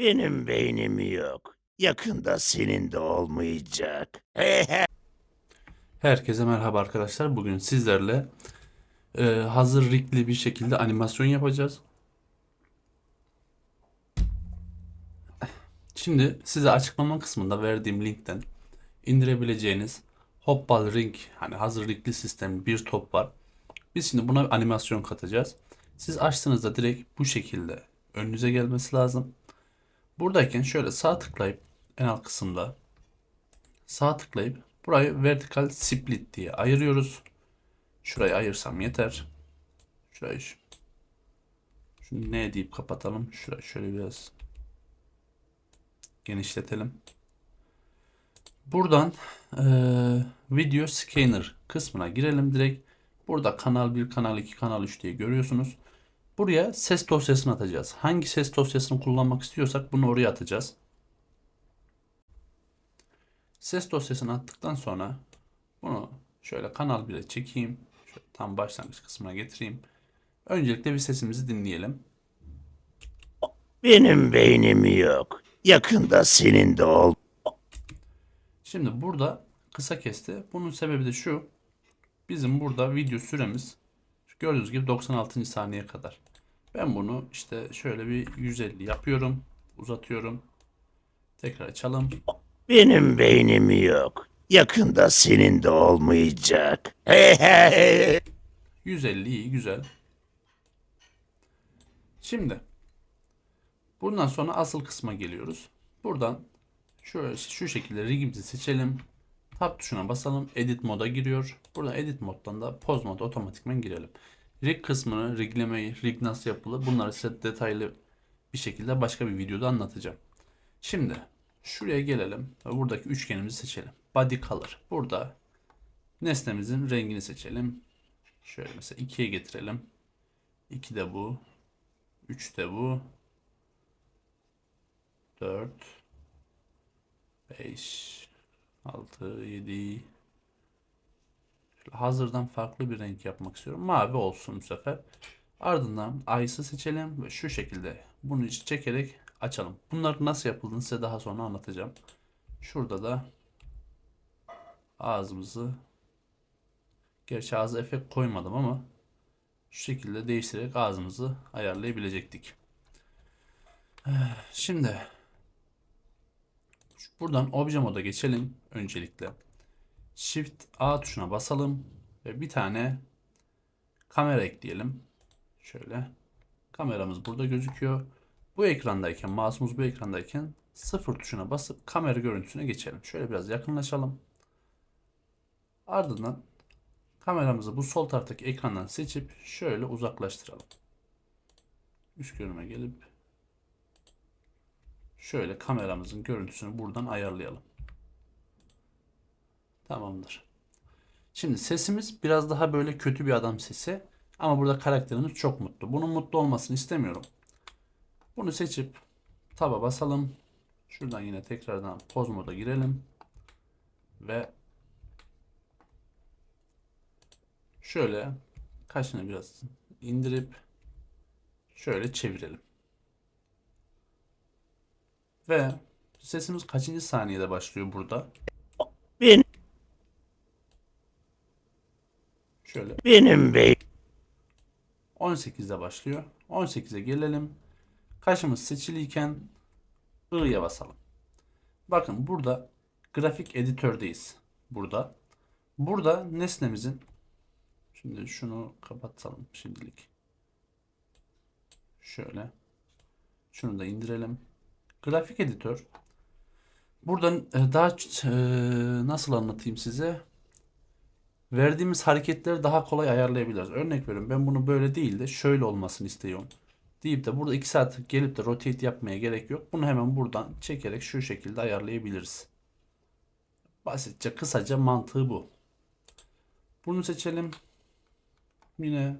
Benim beynim yok. Yakında senin de olmayacak. Herkese merhaba arkadaşlar. Bugün sizlerle e, hazır rigli bir şekilde animasyon yapacağız. Şimdi size açıklama kısmında verdiğim linkten indirebileceğiniz Hopball Ring hani hazır rigli sistem bir top var. Biz şimdi buna animasyon katacağız. Siz açtığınızda direkt bu şekilde önünüze gelmesi lazım. Buradayken şöyle sağ tıklayıp en alt kısımda sağ tıklayıp burayı vertical split diye ayırıyoruz. Şurayı ayırsam yeter. Şurayı şu- şunu ne deyip kapatalım. Şurayı şöyle biraz genişletelim. Buradan eee, video scanner kısmına girelim direkt. Burada kanal 1, kanal 2, kanal 3 diye görüyorsunuz. Buraya ses dosyasını atacağız. Hangi ses dosyasını kullanmak istiyorsak bunu oraya atacağız. Ses dosyasını attıktan sonra bunu şöyle kanal 1'e çekeyim. Şöyle tam başlangıç kısmına getireyim. Öncelikle bir sesimizi dinleyelim. Benim beynim yok. Yakında senin de ol. Şimdi burada kısa kesti. Bunun sebebi de şu. Bizim burada video süremiz gördüğünüz gibi 96. saniye kadar. Ben bunu işte şöyle bir 150 yapıyorum. Uzatıyorum. Tekrar açalım. Benim beynim yok. Yakında senin de olmayacak. 150 iyi güzel. Şimdi bundan sonra asıl kısma geliyoruz. Buradan şöyle şu şekilde rigimizi seçelim. Tab tuşuna basalım. Edit moda giriyor. Buradan edit moddan da pose moda otomatikman girelim. Rig kısmını, riglemeyi, rig nasıl yapılır bunları size detaylı bir şekilde başka bir videoda anlatacağım. Şimdi şuraya gelelim ve buradaki üçgenimizi seçelim. Body color. Burada nesnemizin rengini seçelim. Şöyle mesela 2'ye getirelim. 2 de bu. 3 de bu. 4 5 6 7 Hazırdan farklı bir renk yapmak istiyorum. Mavi olsun bu sefer. Ardından Ice'ı seçelim ve şu şekilde bunu içi çekerek açalım. Bunlar nasıl yapıldığını size daha sonra anlatacağım. Şurada da ağzımızı Gerçi ağzı efekt koymadım ama şu şekilde değiştirerek ağzımızı ayarlayabilecektik. Şimdi buradan obje moda geçelim öncelikle. Shift A tuşuna basalım ve bir tane kamera ekleyelim. Şöyle. Kameramız burada gözüküyor. Bu ekrandayken, mouse'umuz bu ekrandayken sıfır tuşuna basıp kamera görüntüsüne geçelim. Şöyle biraz yakınlaşalım. Ardından Kameramızı bu sol taraftaki ekrandan seçip şöyle uzaklaştıralım. Üst görünüme gelip şöyle kameramızın görüntüsünü buradan ayarlayalım. Tamamdır. Şimdi sesimiz biraz daha böyle kötü bir adam sesi ama burada karakterimiz çok mutlu. Bunun mutlu olmasını istemiyorum. Bunu seçip taba basalım. Şuradan yine tekrardan poz moda girelim ve Şöyle kaşını biraz indirip şöyle çevirelim. Ve sesimiz kaçıncı saniyede başlıyor burada? Benim, Şöyle benim bey 18'de başlıyor. 18'e gelelim. Kaşımız seçiliyken I'ya basalım. Bakın burada grafik editördeyiz. Burada. Burada nesnemizin Şimdi şunu kapatalım şimdilik. Şöyle. Şunu da indirelim. Grafik editör. Buradan e, daha e, nasıl anlatayım size? Verdiğimiz hareketleri daha kolay ayarlayabiliriz. Örnek veriyorum ben bunu böyle değil de şöyle olmasını istiyorum. Deyip de burada 2 saat gelip de rotate yapmaya gerek yok. Bunu hemen buradan çekerek şu şekilde ayarlayabiliriz. Basitçe kısaca mantığı bu. Bunu seçelim. Yine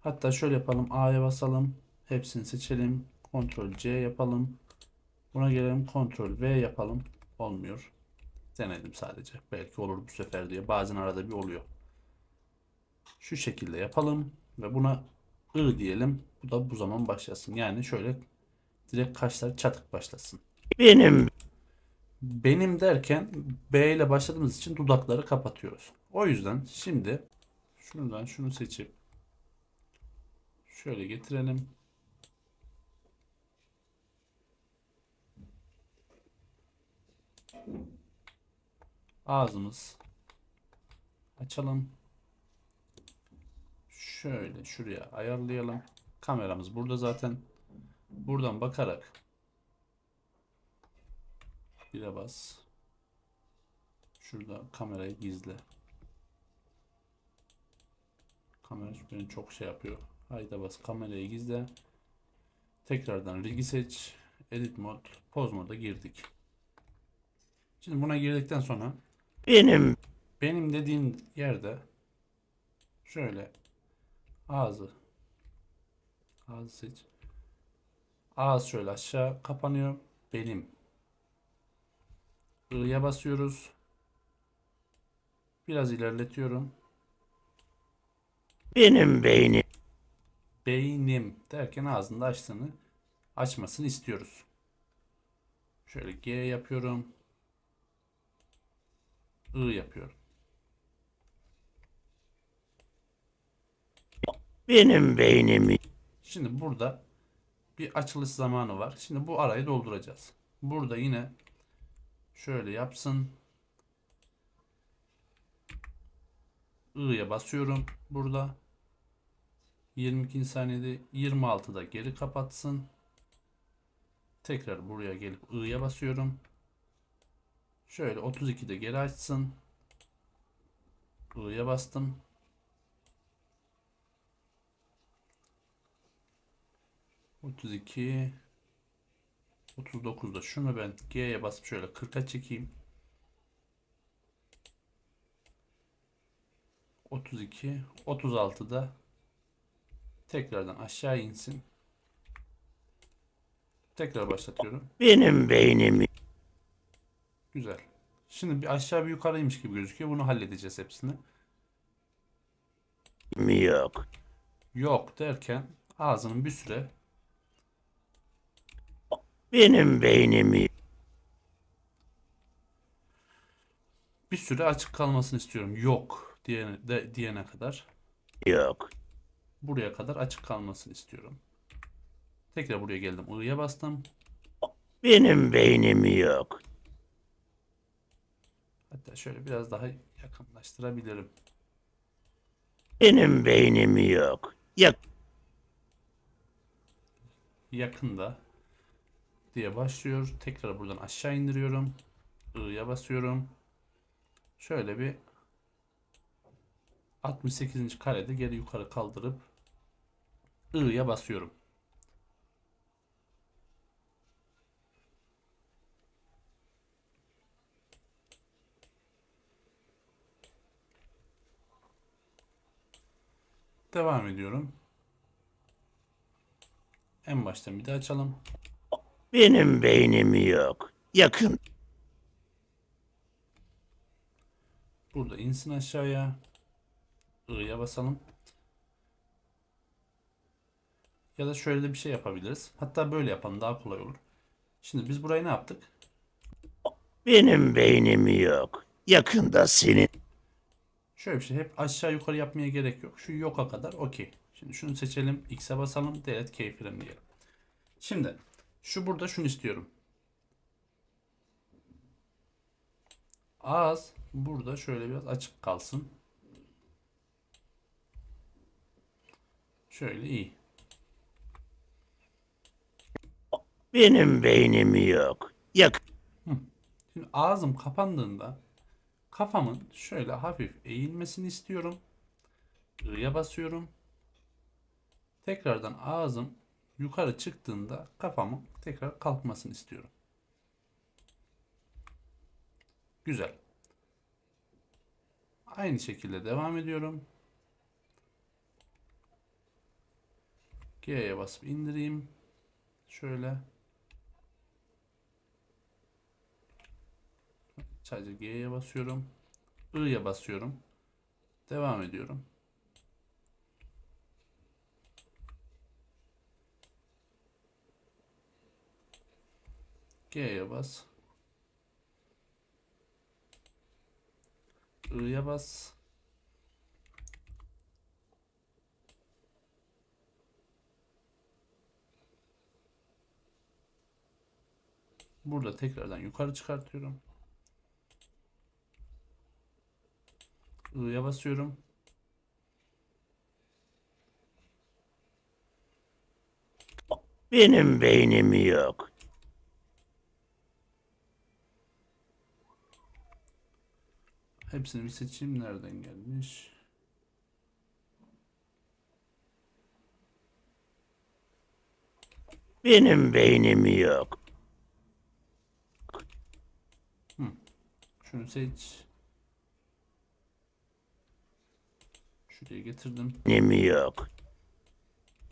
hatta şöyle yapalım. A'ya basalım. Hepsini seçelim. Ctrl C yapalım. Buna gelelim. Ctrl V yapalım. Olmuyor. Denedim sadece. Belki olur bu sefer diye. Bazen arada bir oluyor. Şu şekilde yapalım. Ve buna I diyelim. Bu da bu zaman başlasın. Yani şöyle Direkt kaşlar çatık başlasın. Benim Benim derken B ile başladığımız için dudakları kapatıyoruz. O yüzden şimdi şuradan şunu seçip şöyle getirelim. Ağzımız açalım. Şöyle şuraya ayarlayalım. Kameramız burada zaten. Buradan bakarak Bire bas. Şurada kamerayı gizle. Kamera beni çok şey yapıyor. Hayda bas kamerayı gizle. Tekrardan rigi seç. Edit mod. Poz moda girdik. Şimdi buna girdikten sonra benim benim dediğim yerde şöyle ağzı ağzı seç. Ağız şöyle aşağı kapanıyor. Benim I'ya basıyoruz. Biraz ilerletiyorum. benim beynim Beynim derken ağzında açtığını açmasını istiyoruz. Şöyle G yapıyorum. I yapıyorum. benim beynimi Şimdi burada bir açılış zamanı var. Şimdi bu arayı dolduracağız. Burada yine şöyle yapsın. I'ya basıyorum burada. 22 saniyede 26'da geri kapatsın. Tekrar buraya gelip I'ya basıyorum. Şöyle 32'de geri açsın. I'ya bastım. Otuz iki, 39'da şunu ben G'ye basıp şöyle 40'a çekeyim. 32, 36'da tekrardan aşağı insin. Tekrar başlatıyorum. benim beynimi Güzel. Şimdi bir aşağı bir yukarıymış gibi gözüküyor. Bunu halledeceğiz hepsini. yok Yok derken ağzının bir süre benim beynimi bir süre açık kalmasını istiyorum. Yok diyene, de, diyene kadar. yok Buraya kadar açık kalmasını istiyorum. Tekrar buraya geldim. I'ya bastım. benim beynimi yok Hatta şöyle biraz daha yakınlaştırabilirim. benim beynimi yok yak Yakında diye başlıyor. Tekrar buradan aşağı indiriyorum. I'ya basıyorum. Şöyle bir 68. karede geri yukarı kaldırıp I'ya basıyorum. Devam ediyorum. En baştan bir daha açalım. benim beynimi yok yakın Burada insin aşağıya. I'ya basalım. Ya da şöyle de bir şey yapabiliriz. Hatta böyle yapalım daha kolay olur. Şimdi biz burayı ne yaptık? benim beynimi yok yakında senin Şöyle bir şey hep aşağı yukarı yapmaya gerek yok. Şu yoka kadar okey. Şimdi şunu seçelim. X'e basalım. Delete keyframe diyelim. Şimdi şu burada şunu istiyorum. Ağız burada şöyle biraz açık kalsın. Şöyle iyi. benim beynimi yok yak Şimdi ağzım kapandığında kafamın şöyle hafif eğilmesini istiyorum. I'ya basıyorum. Tekrardan ağzım yukarı çıktığında kafamın tekrar kalkmasını istiyorum. Güzel. Aynı şekilde devam ediyorum. G'ye basıp indireyim. Şöyle. Sadece G'ye basıyorum. I'ya basıyorum. Devam ediyorum. G'ye bas. I'ya bas. Burada tekrardan yukarı çıkartıyorum. I'ya basıyorum. Benim beynim yok. Hepsini bir seçeyim. Nereden gelmiş? Benim beynim yok. Şunu seç. Şuraya getirdim. Beynim yok.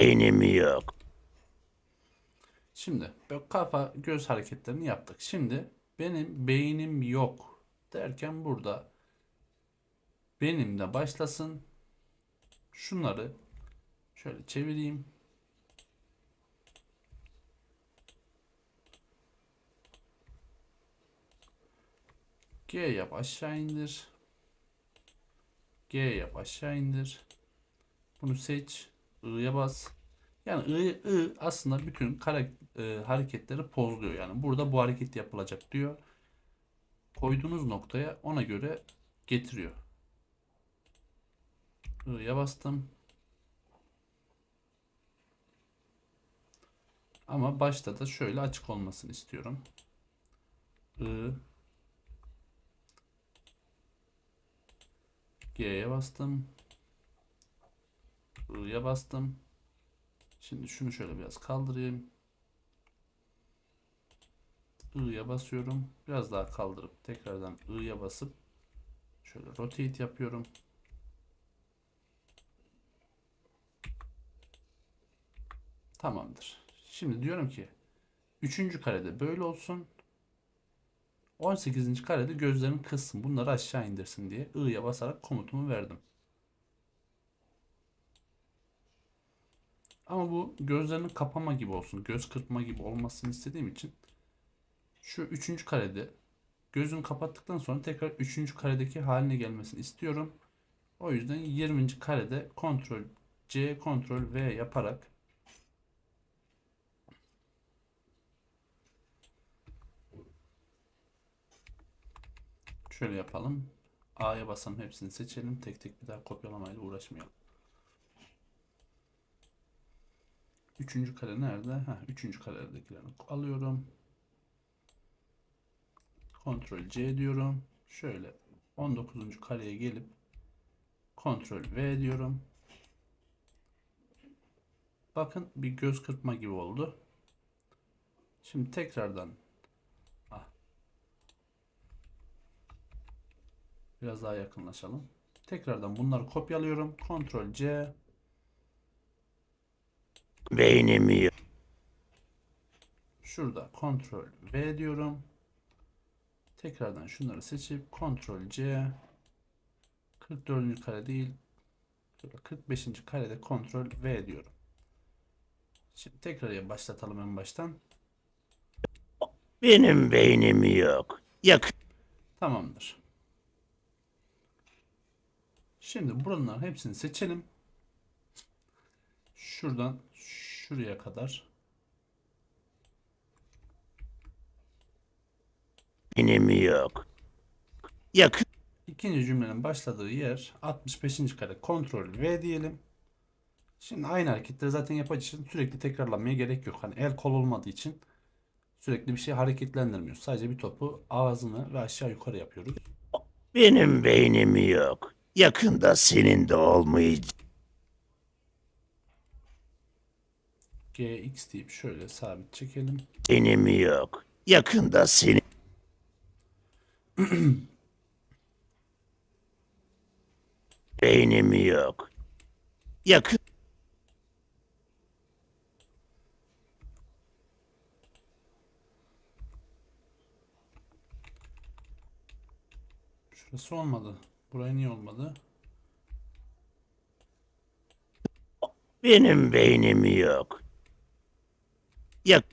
Beynim yok. Şimdi böyle kafa göz hareketlerini yaptık. Şimdi benim beynim yok derken burada benim de başlasın. Şunları şöyle çevireyim. G yap aşağı indir. G yap aşağı indir. Bunu seç. I'ya bas. Yani I, I aslında bütün kare, e, hareketleri pozluyor. Yani burada bu hareket yapılacak diyor. Koyduğunuz noktaya ona göre getiriyor. I'ya bastım. Ama başta da şöyle açık olmasını istiyorum. I G'ye bastım. I'ya bastım. Şimdi şunu şöyle biraz kaldırayım. I'ya basıyorum. Biraz daha kaldırıp tekrardan I'ya basıp şöyle rotate yapıyorum. Tamamdır. Şimdi diyorum ki 3. karede böyle olsun. 18. karede gözlerini kıssın. Bunları aşağı indirsin diye I'ya basarak komutumu verdim. Ama bu gözlerini kapama gibi olsun. Göz kırpma gibi olmasını istediğim için şu üçüncü karede gözünü kapattıktan sonra tekrar üçüncü karedeki haline gelmesini istiyorum. O yüzden 20. karede kontrol C, kontrol V yaparak şöyle yapalım. A'ya basalım hepsini seçelim. Tek tek bir daha kopyalamayla uğraşmayalım. Üçüncü kare nerede? Ha, üçüncü karedekilerini alıyorum. Ctrl C diyorum. Şöyle 19. kareye gelip Ctrl V diyorum. Bakın bir göz kırpma gibi oldu. Şimdi tekrardan biraz daha yakınlaşalım. Tekrardan bunları kopyalıyorum. Ctrl C Beynim yok. Şurada Ctrl V diyorum. Tekrardan şunları seçip Ctrl C 44. kare değil şöyle 45. karede Ctrl V diyorum. Şimdi tekrar başlatalım en baştan. Benim beynim yok. Yakın. Tamamdır. Şimdi buraların hepsini seçelim. Şuradan şuraya kadar Beynim yok. Yakın. İkinci cümlenin başladığı yer 65. kare Ctrl V diyelim. Şimdi aynı hareketleri zaten yapacağız için sürekli tekrarlamaya gerek yok. Hani el kol olmadığı için sürekli bir şey hareketlendirmiyoruz. Sadece bir topu ağzını ve aşağı yukarı yapıyoruz. Benim beynim yok. Yakında senin de olmayacak. GX deyip şöyle sabit çekelim. Benim yok. Yakında senin. beynim yok. Yakın. Şurası olmadı. Buraya niye olmadı? Benim beynim yok. Yok.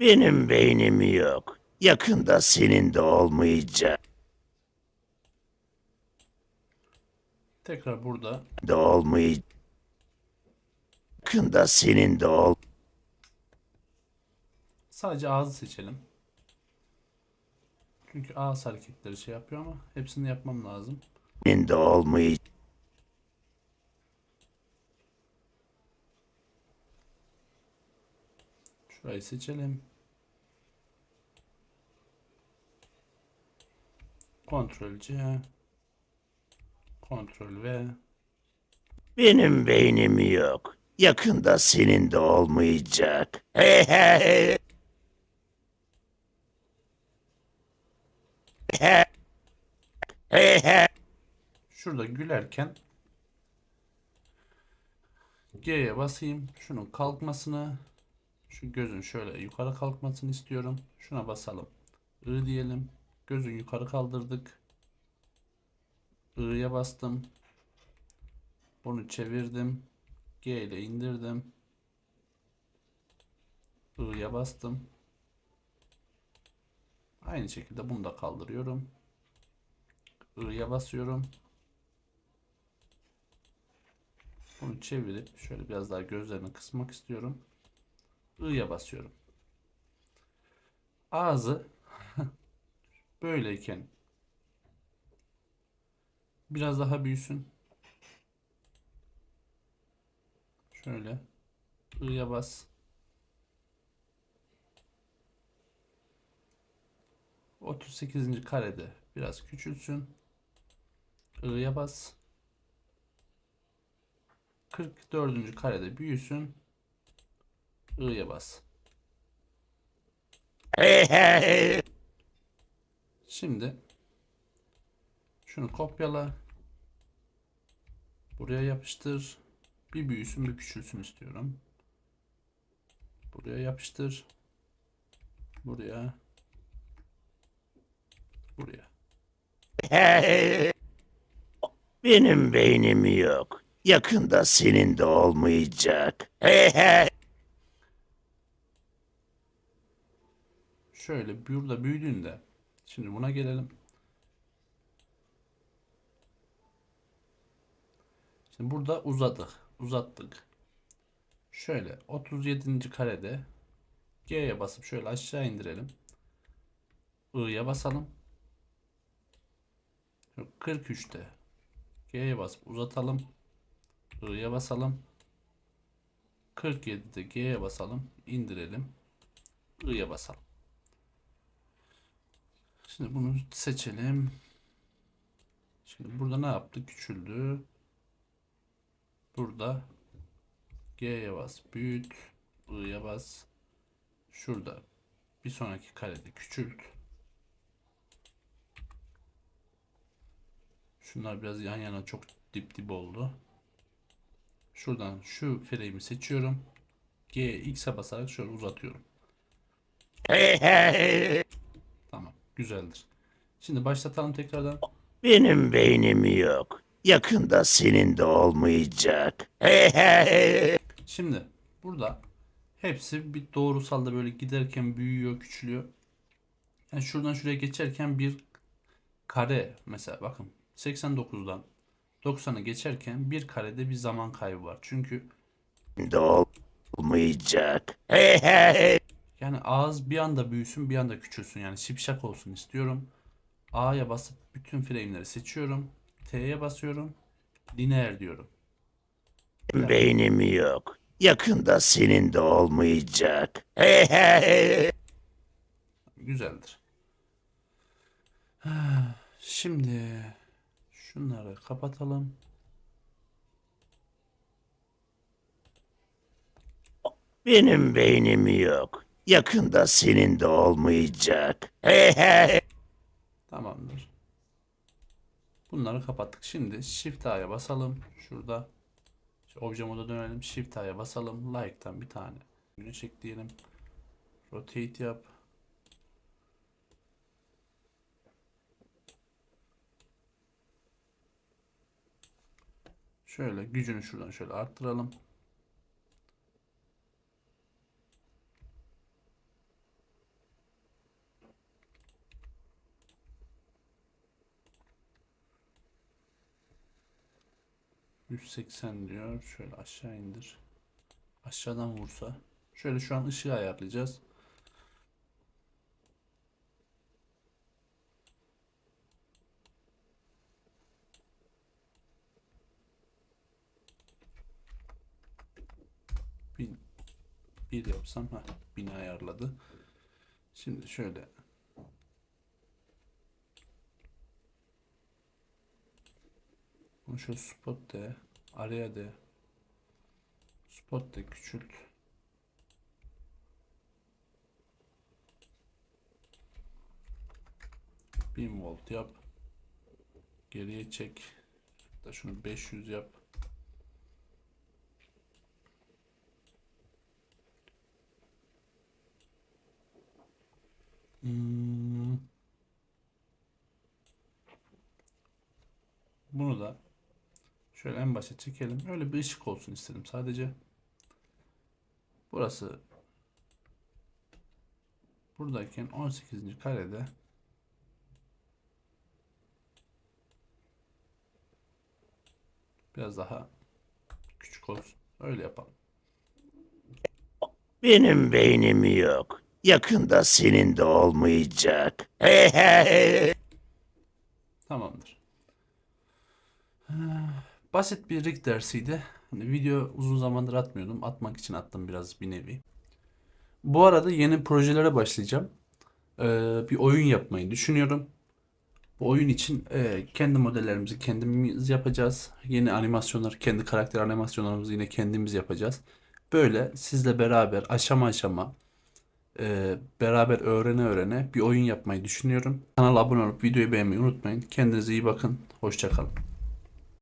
Benim beynim yok. Yakında senin de olmayacak. Tekrar burada. De olmayacak. Yakında senin de olmayacak sadece ağzı seçelim. Çünkü ağız hareketleri şey yapıyor ama hepsini yapmam lazım. De olmayacak. Şurayı seçelim. Ctrl C Ctrl V Benim beynim yok. Yakında senin de olmayacak. Hey hey. Hey hey. hey. Şurada gülerken G'ye basayım. Şunun kalkmasını şu gözün şöyle yukarı kalkmasını istiyorum. Şuna basalım. I diyelim. Gözün yukarı kaldırdık. I'ya bastım. Bunu çevirdim. G ile indirdim. I'ya bastım. Aynı şekilde bunu da kaldırıyorum. I'ya basıyorum. Bunu çevirip şöyle biraz daha gözlerini kısmak istiyorum. I'ya basıyorum. Ağzı böyleyken biraz daha büyüsün. Şöyle I'ya bas. Otuz sekizinci karede biraz küçülsün. I'ya bas. 44. karede büyüsün. I'ya bas. Şimdi şunu kopyala. Buraya yapıştır. Bir büyüsün bir küçülsün istiyorum. Buraya yapıştır. Buraya. Buraya. Benim beynim yok. Yakında senin de olmayacak. Şöyle burada büyüdüğünde şimdi buna gelelim. Şimdi burada uzadık. Uzattık. Şöyle 37. karede G'ye basıp şöyle aşağı indirelim. I'ya basalım. 43'te G'ye basıp uzatalım. I'ya basalım. 47'de G'ye basalım. indirelim. I'ya basalım. Şimdi bunu seçelim. Şimdi burada ne yaptı? Küçüldü. Burada G'ye bas, büyüt, I'ya bas. Şurada bir sonraki karede küçült. Şunlar biraz yan yana çok dip dip oldu. Şuradan şu frame'i seçiyorum. G, X'e basarak şöyle uzatıyorum. Tamam, güzeldir. Şimdi başlatalım tekrardan. Benim beynim yok. Yakında senin de olmayacak. Şimdi burada hepsi bir doğrusalda böyle giderken büyüyor, küçülüyor. Yani şuradan şuraya geçerken bir kare mesela bakın 89'dan 90'a geçerken bir karede bir zaman kaybı var. Çünkü olmayacak. Hey hey. yani ağız bir anda büyüsün bir anda küçülsün. Yani şipşak olsun istiyorum. A'ya basıp bütün frame'leri seçiyorum. T'ye basıyorum. Lineer diyorum. Beynim yok. Yakında senin de olmayacak. Hey hey. Güzeldir. Şimdi şunları kapatalım. Benim beynim yok. Yakında senin de olmayacak. Tamamdır. Bunları kapattık. Şimdi Shift A'ya basalım. Şurada. Şu obje moda dönelim. Shift A'ya basalım. Like'tan bir tane. Güneş ekleyelim. Rotate yap. Şöyle gücünü şuradan şöyle arttıralım. ...180 diyor. Şöyle aşağı indir. Aşağıdan vursa. Şöyle şu an ışığı ayarlayacağız. 1 yapsam ha beni ayarladı. Şimdi şöyle Bunu şu spot de araya de spot de küçült. Bin volt yap. Geriye çek. Da şunu 500 yap. Şöyle en başa çekelim. Öyle bir ışık olsun istedim sadece. Burası buradayken 18. karede biraz daha küçük olsun. Öyle yapalım. Benim beynim yok. Yakında senin de olmayacak. Tamamdır. Basit bir rig dersiydi. Hani video uzun zamandır atmıyordum. Atmak için attım biraz bir nevi. Bu arada yeni projelere başlayacağım. Ee, bir oyun yapmayı düşünüyorum. Bu oyun için e, kendi modellerimizi kendimiz yapacağız. Yeni animasyonlar, kendi karakter animasyonlarımızı yine kendimiz yapacağız. Böyle sizle beraber aşama aşama e, beraber öğrene öğrene bir oyun yapmayı düşünüyorum. Kanala abone olup videoyu beğenmeyi unutmayın. Kendinize iyi bakın. Hoşça kalın.